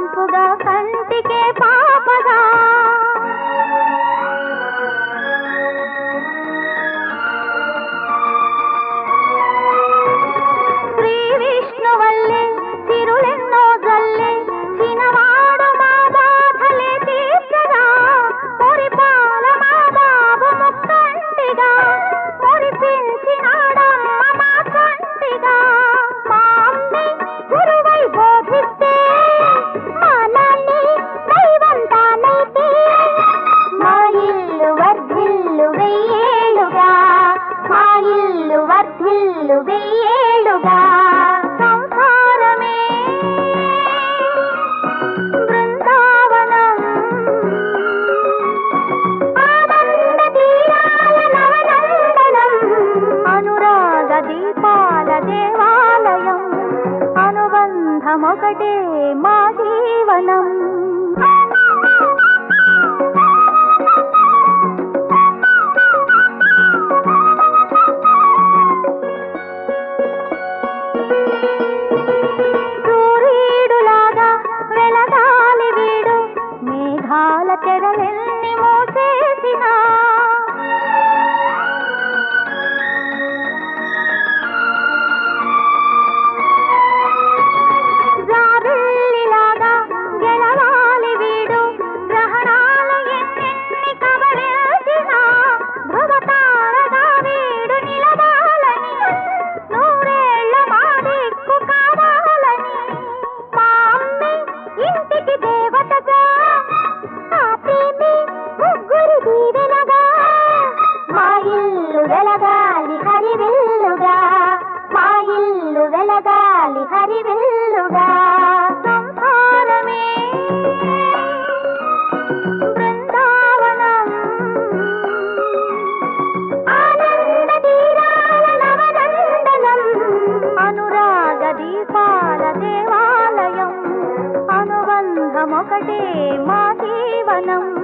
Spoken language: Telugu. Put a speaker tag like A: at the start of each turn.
A: కంపుగా కంటికే పాపగా ఇల్లు వెయ్యేళ్ళుగా సంసారమే. బృందావనం. ఆనంద తీరాల నవనందనం. అనురాగ దీపాల దేవాలయం. అనుబంధమొకటే మా జీవనం. ఇంటికి దేవతగా ఆ ప్రేమి ముగ్గురు దీవెనగా మా ఇల్లు వెలగాలి హరివిల్లుగా మా ఇల్లు వెలగాలి హరివిల్లుగా. ఒకటే మా జీవనం.